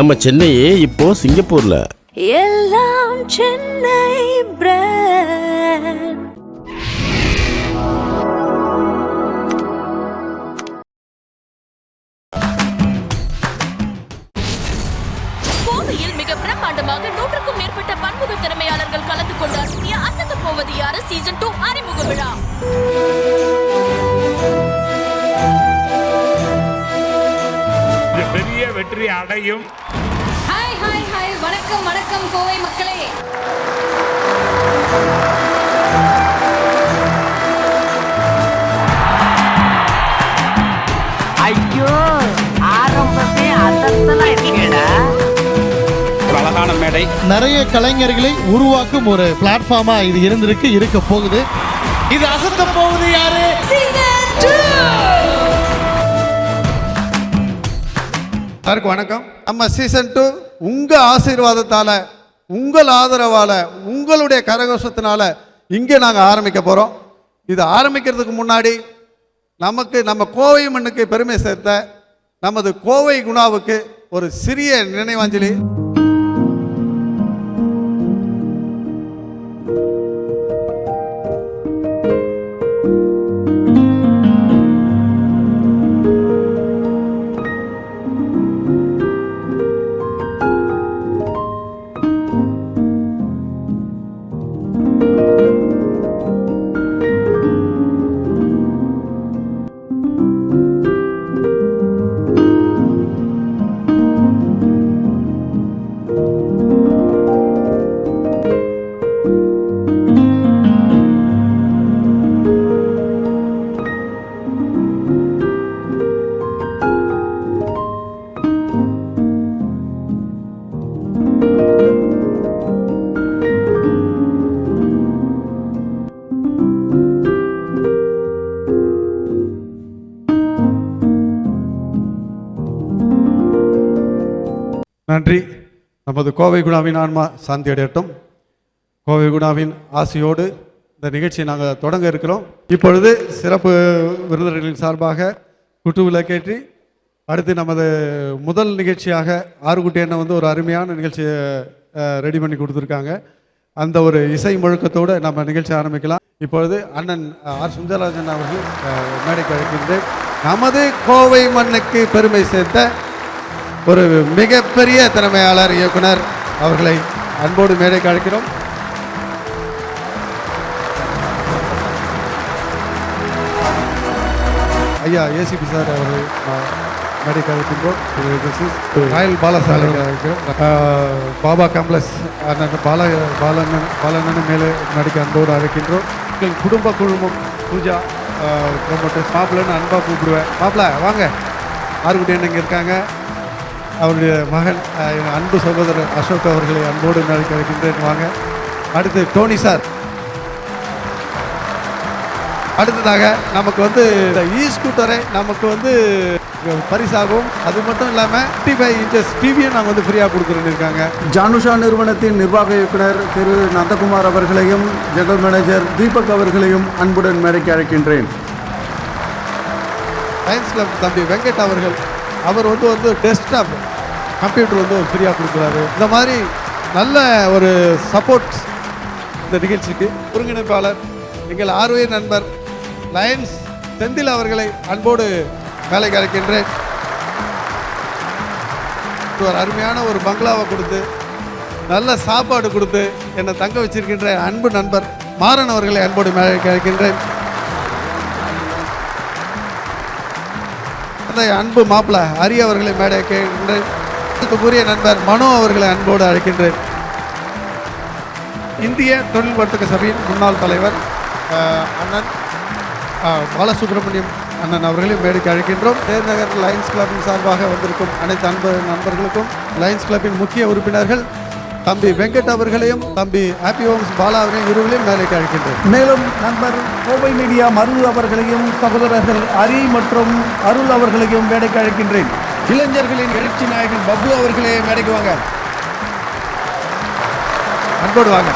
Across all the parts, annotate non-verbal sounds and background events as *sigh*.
நம்ம சென்னையே இப்போ சிங்கப்பூர்ல. எல்லாம் சென்னை கோவையில் மிக பிரம்மாண்டமாக நூற்றுக்கும் மேற்பட்ட பன்முக திறமையாளர்கள் கலந்து கொண்டு அசத்திய அசத்த போவது யாரு? சீசன் டூ அறிமுக விழா வெற்றி அடையும். ஹாய் ஹாய் ஹாய் வணக்கம் வணக்கம் கோவை மக்களே. ஐயோ ஆரம்பமே அசத்தலா இருக்கேடா. அழகான மேடை. நிறைய கலைஞர்களை உருவாக்கும் ஒரு பிளாட்ஃபார்மா இது இருந்திருக்கு இருக்க போகுது. இது அசத்த போகுது யாரு? எல்லாருக்கும் வணக்கம். நம்ம சீசன் டூ உங்கள் ஆசீர்வாதத்தால் உங்கள் ஆதரவால் உங்களுடைய கரகோஷத்தினால இங்கே நாங்கள் ஆரம்பிக்க போகிறோம் இது ஆரம்பிக்கிறதுக்கு முன்னாடி நமக்கு நம்ம கோவை மண்ணுக்கு பெருமை சேர்த்த நமது கோவை குணாவுக்கு ஒரு சிறிய நினைவாஞ்சலி. நன்றி. நமது கோவை குணாவின் ஆன்மா சாந்தி அடையட்டும். கோவை குணாவின் ஆசையோடு இந்த நிகழ்ச்சியை நாங்கள் தொடங்க இருக்கிறோம். இப்பொழுது சிறப்பு விருந்தினர்களின் சார்பாக குட்டு கேற்றி அடுத்து நமது முதல் நிகழ்ச்சியாக ஆறுகுட்டி எண்ணெய் வந்து ஒரு அருமையான நிகழ்ச்சியை ரெடி பண்ணி கொடுத்துருக்காங்க. அந்த ஒரு இசை முழக்கத்தோடு நம்ம நிகழ்ச்சி ஆரம்பிக்கலாம். இப்பொழுது அண்ணன் ஆர். சுந்தரராஜன் அவர்கள் மேடைக்கு அழைக்கின்றேன். நமது கோவை மண்ணுக்கு பெருமை சேர்த்த ஒரு மிகப்பெரிய திறமையாளர் இயக்குனர் அவர்களை அன்போடு மேடைக்கு அழைக்கிறோம் ஐயா ஏசிபி சார் அவர்கள் அஹ், மேடைக்கு அழைக்கின்றோம் This is ராயல் பாலசாலை பாபா காம்ப்ளெக்ஸ் அண்ணன் பால பாலண்ணன் பாலண்ணன் மேலே மேடைக்கு அன்போடு அழைக்கின்றோம். எங்கள் குடும்ப குழுமம் பூஜா ப்ரொமோட்டர்ஸ் மாப்பிள்ளைன்னு அன்பாக கூப்பிடுவேன். மாப்பிள்ள வாங்க. ஆறுகுட்டி அண்ணன் இருக்காங்க. அவருடைய மகன் அன்பு சகோதரர் அசோக் அவர்களை அன்போடு நாளைக்கு அழைக்கின்றேன் வாங்க. அடுத்து டோனி சார். அடுத்ததாக நமக்கு வந்து இந்த இ ஸ்கூட்டரை நமக்கு வந்து பரிசாகவும் அது மட்டும் இல்லாமல் ஃபிஃப்டி ஃபைவ் இன்ச்சஸ் டிவியும் நாங்கள் வந்து ஃப்ரீயாக கொடுக்குறேன்னு இருக்காங்க. ஜானுஷா நிறுவனத்தின் நிர்வாக இயக்குனர் திரு நந்தகுமார் அவர்களையும் ஜெனரல் மேனேஜர் தீபக் அவர்களையும் அன்புடன் மேடைக்கு அழைக்கின்றேன். சயின்ஸ் கிளப் தம்பி வெங்கட் அவர்கள் அவர் வந்து வந்து டெஸ்க்டாப் கம்ப்யூட்டர் வந்து ஃப்ரீயாக கொடுக்குறாரு. இந்த மாதிரி நல்ல ஒரு சப்போர்ட் இந்த நிகழ்ச்சிக்கு. ஒருங்கிணைப்பாளர் எங்கள் ஆர்வே நண்பர் லயன்ஸ் செந்தில் அவர்களை அன்போடு வேலைக்கு அழைக்கின்றேன். ஒரு அருமையான ஒரு பங்களாவை கொடுத்து நல்ல சாப்பாடு கொடுத்து என்னை தங்க வச்சிருக்கின்ற அன்பு நண்பர் மாறன் அவர்களை அன்போடு மேலே அழைக்கின்றேன். அன்பு மாப்பிள்ள அரிய அவர்களை மேடை கூறிய நண்பர் மனோ அவர்களை அன்போடு அழைக்கின்றேன். இந்திய தொழில் வர்த்தக சபையின் முன்னாள் தலைவர் அண்ணன் பாலசுப்ரமணியம் அண்ணன் அவர்களையும் மேடைக்கு அழைக்கின்றோம். தேர்நகர் லயன்ஸ் கிளப்பின் சார்பாக வந்திருக்கும் அனைத்து அன்பு நண்பர்களுக்கும் லயன்ஸ் கிளப்பின் முக்கிய உறுப்பினர்கள் தம்பி வெங்கட் அவர்களையும் தம்பி ஹாப்பி ஹோம்ஸ் பாலா அவர்களையும் இருவரையும் மேலைக்கு அழைக்கின்றேன். மேலும் நண்பர் கோவை மீடியா மருள் அவர்களையும் சகோதரர்கள் ஹரி மற்றும் அருள் அவர்களையும் மேடைக்கு அழைக்கின்றேன். இளைஞர்களின் எழுச்சி நாயகன் பப்ளு அவர்களே மேடைக்கு வாங்க. அன்போடு வாங்க.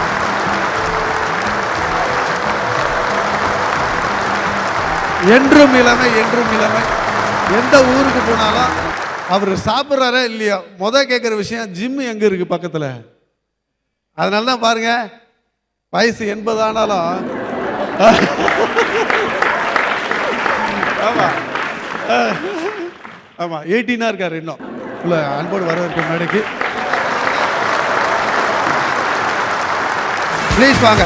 என்றும் இளமை என்றும் இளமை. எந்த ஊருக்கு போனாலும் அவர் சாப்பிட்றாரா இல்லையா? முத கேட்குற விஷயம் ஜிம் எங்கே இருக்குது பக்கத்தில்? அதனால தான் பாருங்க வயசு எண்பது ஆனாலும். ஆமாம் ஆமாம் எயிட்டீனாக இருக்கார் இன்னும். இல்லை அன்போடு வரவேற்கும் மேடைக்கு. ப்ளீஸ் வாங்க.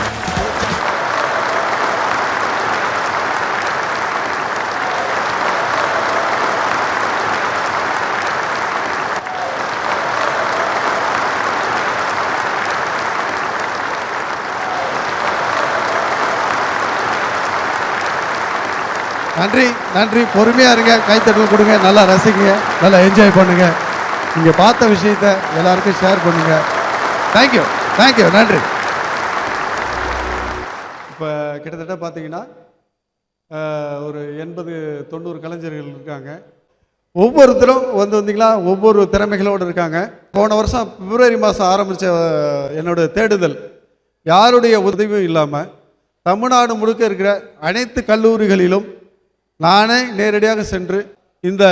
நன்றி நன்றி. பொறுமையாக இருங்க. கைத்தட்டல் கொடுங்க. நல்லா ரசிங்க. நல்லா என்ஜாய் பண்ணுங்க. நீங்கள் பார்த்த விஷயத்த எல்லாருக்கும் ஷேர் பண்ணுங்க. தேங்க்யூ தேங்க்யூ நன்றி. இப்போ கிட்டத்தட்ட பார்த்தீங்கன்னா ஒரு எண்பது தொண்ணூறு கலைஞர்கள் இருக்காங்க. ஒவ்வொருத்தரும் வந்து வந்தீங்களா ஒவ்வொரு திறமைகளோடு இருக்காங்க. போன வருஷம் பிப்ரவரி மாதம் ஆரம்பித்த என்னோட தேடுதல் யாருடைய உதவியும் இல்லாமல் தமிழ்நாடு முழுக்க இருக்கிற அனைத்து கல்லூரிகளிலும் நானே நேரடியாக சென்று இந்த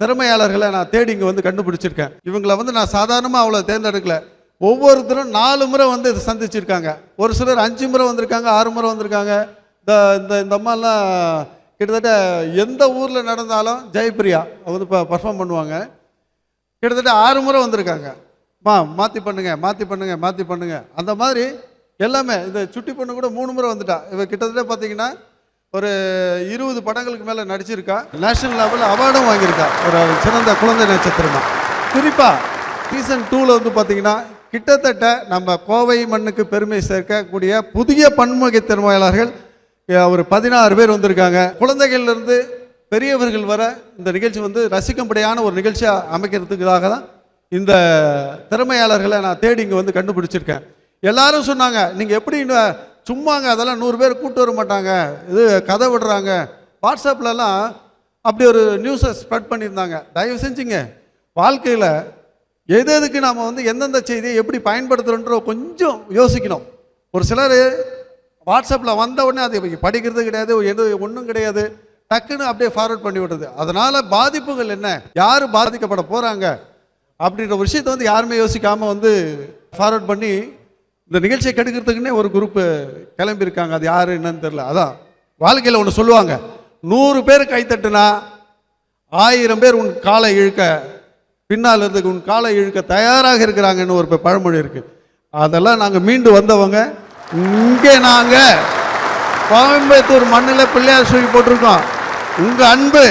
திறமையாளர்களை நான் தேடி இங்கே வந்து கண்டுபிடிச்சிருக்கேன். இவங்களை வந்து நான் சாதாரணமாக அவ்வளோ தேர்ந்தெடுக்கல. ஒவ்வொருத்தரும் நாலு முறை வந்து இதை சந்திச்சிருக்காங்க. ஒரு சிலர் அஞ்சு முறை வந்திருக்காங்க ஆறு முறை வந்திருக்காங்க. இந்த இந்த இந்த அம்மாலாம் கிட்டத்தட்ட எந்த ஊரில் நடந்தாலும் ஜெயபிரியா அவங்க வந்து இப்போ பர்ஃபார்ம் பண்ணுவாங்க. கிட்டத்தட்ட ஆறு முறை வந்திருக்காங்க. மா மாற்றி பண்ணுங்க மாற்றி பண்ணுங்க மாற்றி பண்ணுங்க. அந்த மாதிரி எல்லாமே இந்த சுட்டி பொண்ணு கூட மூணு முறை வந்துட்டா. இவ கிட்டத்தட்ட பார்த்தீங்கன்னா ஒரு இருபது படங்களுக்கு மேலே நடிச்சிருக்கா. நேஷனல் லெவலில் அவார்டும் வாங்கியிருக்கா. ஒரு சிறந்த குழந்தை நட்சத்திரமா. குறிப்பாக சீசன் டூவில் வந்து பார்த்தீங்கன்னா கிட்டத்தட்ட நம்ம கோவை மண்ணுக்கு பெருமை சேர்க்கக்கூடிய புதிய பன்முக திறமையாளர்கள் ஒரு பதினாறு பேர் வந்திருக்காங்க. குழந்தைகள்லேருந்து பெரியவர்கள் வர இந்த நிகழ்ச்சி வந்து ரசிக்கும்படியான ஒரு நிகழ்ச்சியாக அமைக்கிறதுக்காக தான் இந்த திறமையாளர்களை நான் தேடி இங்கே வந்து கண்டுபிடிச்சிருக்கேன். எல்லாரும் சொன்னாங்க நீங்கள் எப்படி சும்மாங்க அதெல்லாம் நூறு பேர் கூட்டு வர மாட்டாங்க. இது கதை விடுறாங்க. வாட்ஸ்அப்லலாம் அப்படி ஒரு நியூஸை ஸ்ப்ரெட் பண்ணியிருந்தாங்க. தயவு செஞ்சுங்க. வாழ்க்கையில் எது எதுக்கு நாம் வந்து எந்தெந்த செய்தியை எப்படி பயன்படுத்துகிறோன்ற கொஞ்சம் யோசிக்கணும். ஒரு சிலர் வாட்ஸ்அப்பில் வந்த உடனே அது படிக்கிறது கிடையாது எது ஒன்றும் கிடையாது. டக்குன்னு அப்படியே ஃபார்வர்ட் பண்ணி விடுறது. அதனால் பாதிப்புகள் என்ன? யார் பாதிக்கப்பட போகிறாங்க அப்படின்ற ஒரு விஷயத்தை வந்து யாருமே யோசிக்காமல் வந்து ஃபார்வர்ட் பண்ணி இந்த நிகழ்ச்சியை கெடுக்கிறதுக்குன்னே ஒரு குரூப்பு கிளம்பியிருக்காங்க. அது யாரு என்னன்னு தெரில அதான் வாழ்க்கையில் ஒன்று சொல்லுவாங்க. நூறு பேர் கைத்தட்டுனா ஆயிரம் பேர் உன் காலை இழுக்க பின்னால் இருந்து உன் காலை இழுக்க தயாராக இருக்கிறாங்கன்னு ஒரு பழமொழி இருக்கு. அதெல்லாம் நாங்கள் மீண்டு வந்தவங்க இங்கே நாங்கள் கோயம்புத்தூர் மண்ணில் பிள்ளையார் சொல்லி போட்டிருக்கோம். உங்கள் அன்பு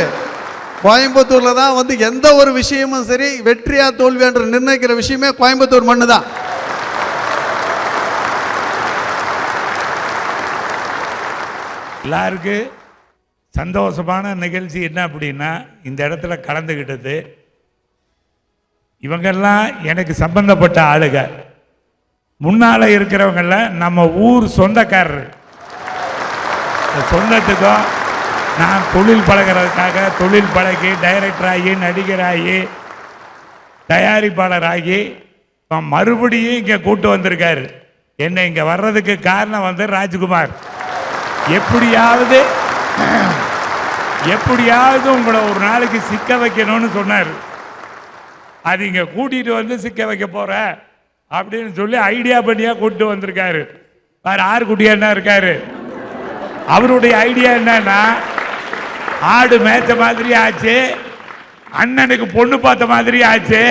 கோயம்புத்தூரில் தான் வந்து எந்த ஒரு விஷயமும் சரி வெற்றியா தோல்வியான்ற நிர்ணயிக்கிற விஷயமே கோயம்புத்தூர் மண்ணு தான் எல்லாருக்கும் சந்தோஷமான நிகழ்ச்சி என்ன அப்படின்னா இந்த இடத்துல கலந்துக்கிட்டது இவங்கெல்லாம் எனக்கு சம்பந்தப்பட்ட ஆளுக முன்னால் இருக்கிறவங்கள நம்ம ஊர் சொந்தக்காரர். சொந்தத்துக்கும் நான் தொழில் பழகிறதுக்காக தொழில் பழகி டைரக்டராகி நடிகராகி தயாரிப்பாளர் ஆகி மறுபடியும் இங்கே கூட்டு வந்திருக்காரு. என்னை இங்கே வர்றதுக்கு காரணம் வந்து ராஜ்குமார். எப்படியாவது எப்படியாவது உங்களை ஒரு நாளைக்கு சிக்க வைக்கணும்னு சொன்னார். அது இங்கே கூட்டிகிட்டு வந்து சிக்க வைக்க போகிற அப்படின்னு சொல்லி ஐடியா பண்ணியாக கூட்டிட்டு வந்திருக்காரு. வேறு ஆறு குட்டியா என்ன இருக்காரு? அவருடைய ஐடியா என்னன்னா ஆடு மேய்ச்ச மாதிரி ஆச்சு அண்ணனுக்கு பொண்ணு பார்த்த மாதிரி ஆச்சு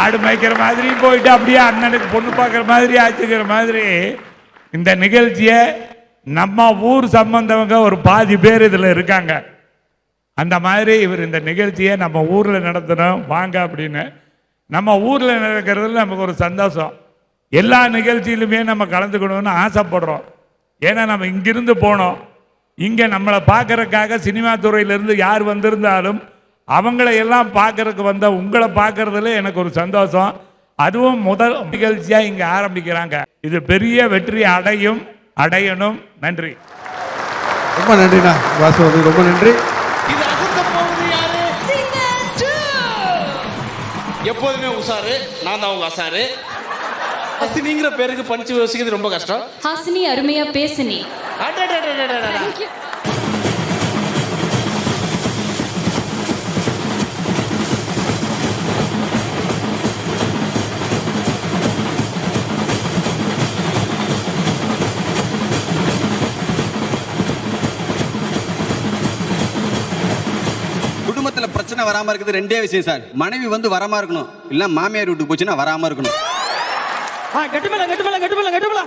ஆடு மேய்க்கிற மாதிரியும் போயிட்டு அப்படியே அண்ணனுக்கு பொண்ணு பார்க்குற மாதிரி ஆச்சுங்கிற மாதிரி இந்த நிகழ்ச்சியை நம்ம ஊர் சம்பந்தவங்க ஒரு பாதி பேர் இதில் இருக்காங்க. அந்த மாதிரி இவர் இந்த நிகழ்ச்சியை நம்ம ஊரில் நடத்தணும் வாங்க அப்படின்னு. நம்ம ஊரில் நடக்கிறதுல நமக்கு ஒரு சந்தோஷம். எல்லா நிகழ்ச்சியிலுமே நம்ம கலந்துக்கணும்னு ஆசைப்படுறோம். ஏன்னா நம்ம இங்கிருந்து போனோம். இங்கே நம்மளை பார்க்கறதுக்காக சினிமா துறையிலேருந்து யார் வந்திருந்தாலும் அவங்கள எல்லாம் பார்க்கறதுக்கு வந்த உங்களை பார்க்கறதுல எனக்கு ஒரு சந்தோஷம். அதுவும் முதல் நிகழ்ச்சியாக இங்கே ஆரம்பிக்கிறாங்க. இது பெரிய வெற்றி அடையும். அடையணும். நன்றி. ரொம்ப நன்றிண்ணா வாசுவதி ரொம்ப நன்றி. இது போவது யாரு? எப்போதுமே உஷாரு நான் தான் உங்க அசாரு. ஹசினிங்கிற பேருக்கு பஞ்சு யோசிக்கிறது ரொம்ப கஷ்டம். ஹாசினி அருமையா பேசுனி. அடடடடடடட. பிரச்சனை வராம இருக்குது ரெண்டே விஷயம் சார். மனைவி வந்து வரமா இருக்கணும். இல்ல மாமியார் வீட்டுக்கு போச்சுன்னா வராம இருக்கணும். கட்டுமல கட்டுமல கட்டுமல கட்டுமல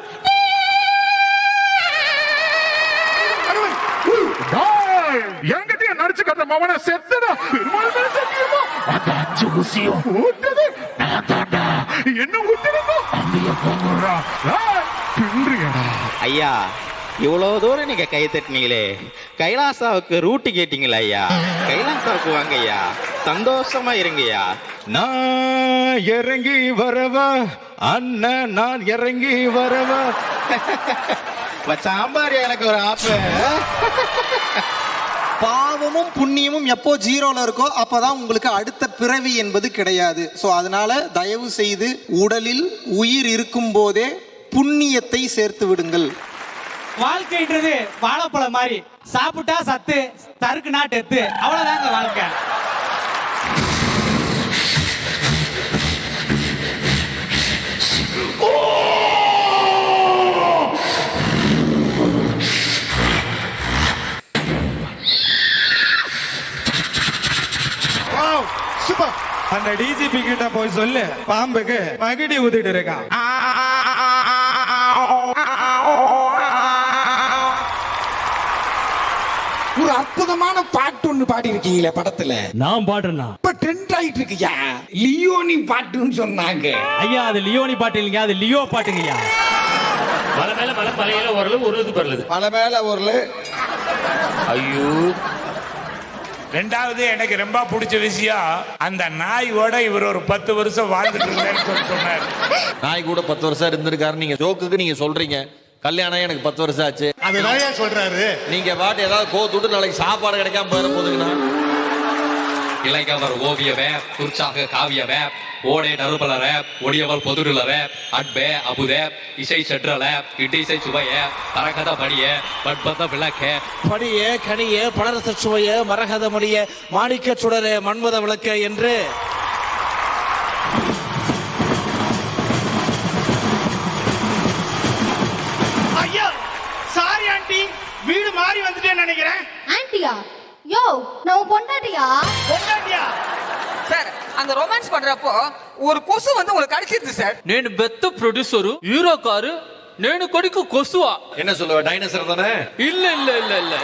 என்கிட்ட நடிச்சு கட்ட மவன செத்துடா. ஊசியும் ஊட்டது என்ன போங்கடா பின்றியடா ஐயா இவ்வளவு தூரம் நீங்க கை தட்டினீங்களே. கைலாசாவுக்கு ரூட்டு கேட்டீங்களா ஐயா. கைலாசாவுக்கு வாங்க ஐயா. சந்தோஷமா இருங்கய்யா. நான் இறங்கி வரவா? *laughs* அண்ணன் நான் இறங்கி வரவா? சாம்பார் எனக்கு ஒரு ஆப்ப. *laughs* பாவமும் புண்ணியமும் எப்போ ஜீரோல இருக்கோ அப்பதான் உங்களுக்கு அடுத்த பிறவி என்பது கிடையாது. ஸோ அதனால தயவு செய்து உடலில் உயிர் இருக்கும் போதே புண்ணியத்தை சேர்த்து விடுங்கள். வாழ்க்கைன்றது வாழைப்பழம் மாதிரி சாப்பிட்டா சத்து தருக்கு நாட்டு எத்து அவ்வளவுதாங்க வாழ்க்கை அந்த டிஜிபி கிட்ட போய் சொல்லு பாம்புக்கு மகிடி ஊத்திட்டு இருக்கான் அற்புதமான பாட்டு ஒண்ணு பாடி இருக்கீங்களே படத்துல? நான் பாடுறேன்னா இப்ப ட்ரெண்ட் ஆயிட்டு இருக்குயா லியோனி பாட்டுன்னு சொன்னாங்க. ஐயா அது லியோனி பாட்டு இல்லைங்க அது லியோ பாட்டுங்கய்யா. மலை மேல ஒரு ஐயோ. ரெண்டாவது எனக்கு ரொம்ப பிடிச்ச விஷயம் அந்த நாயோட இவர் ஒரு பத்து வருஷம் வாழ்ந்துட்டு சொன்னார். நாய் கூட பத்து வருஷம் இருந்திருக்காரு நீங்க ஜோக்குக்கு நீங்க சொல்றீங்க. கல்யாணம் எனக்கு பத்து வருஷம் ஆச்சு. அது நிறைய சொல்றாரு. நீங்க பாட்டு ஏதாவது கோத்துட்டு நாளைக்கு சாப்பாடு கிடைக்காம போயிட போதுங்கண்ணா. இளைஞர் ஓவிய வேப் உற்சாக காவிய வேப் ஓடே நறுபல ரேப் ஒடியவள் பொதுருல ரேப் அட்பே அபுதேப் இசை செற்றல இட்டிசை சுவைய பரகத படிய பட்பத விளக்க. படியே கனியே பலரச சுவைய மரகத மொழிய மாணிக்க சுடரே மன்மத விளக்க என்று வீடு மாறி வந்துட்டேன்னு நினைக்கிறேன் ஆன்ட்டியா யோ நான் பொண்டாட்டியா பொண்டாட்டியா சார் அந்த ரொமான்ஸ் பண்றப்போ ஒரு கொசு வந்து உங்களுக்கு கடிச்சிருது சார் నేను బెత్త ప్రొడ్యూసరు హీరో కారు నేను కొడుకు కొసువా என்ன சொல்லுவ டைனோசர் தானே இல்ல இல்ல இல்ல இல்ல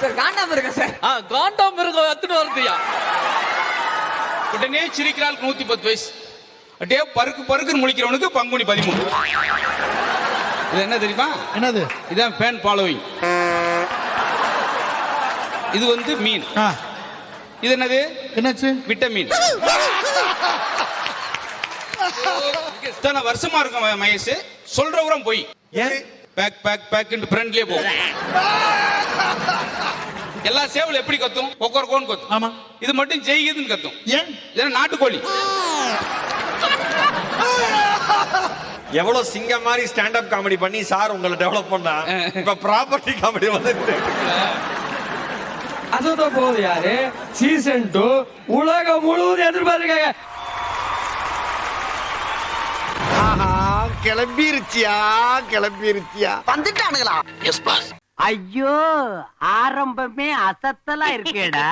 சார் காண்டாம இருக்க சார் ஆ காண்டா மிருகம் எத்தனை வருதுயா உடனே சிரிக்கிறாள் நூத்தி பத்து வயசு அப்படியே பருக்கு பருக்குன்னு முழிக்கிறவனுக்கு பங்குனி பதிமூணு இது என்ன தெரியுமா என்னது இதான் ஃபேன் ஃபாலோவிங் இது வந்து மீன். ஆ, இது என்னது? என்னாச்சு? விட்டமின். இத்தனை வருஷமா இருக்கும் மகேஷ். சொல்ற உரம் போய். ஏன்? பேக் பேக் பேக் ஃப்ரெண்ட்லயே போகும் எல்லா சேவல் எப்படி கத்தும்? ஒக்கொரு கத்தும். ஆமா. இது மட்டும் ஜெயிக்குதுன்னு கத்தும். ஏன்? இதெல்லாம் நாட்டுக்கோழி? எவ்வளவு சிங்கம் மாதிரி ஸ்டாண்ட் அப் காமெடி பண்ணி சார் உங்களை டெவலப் பண்ணா? இப்ப ப்ராப்பர்ட்டி காமெடி வந்து அசத்த போகுது யாரு? சீசன் டூ உலகம் முழுவதும் எதிர்பார்க்காங்க கிளம்பிருச்சியா கிளம்பிருச்சியா? வந்துட்டானுங்களா? எஸ் பாஸ் ஐயோ ஆரம்பமே அசத்தலா இருக்கேடா.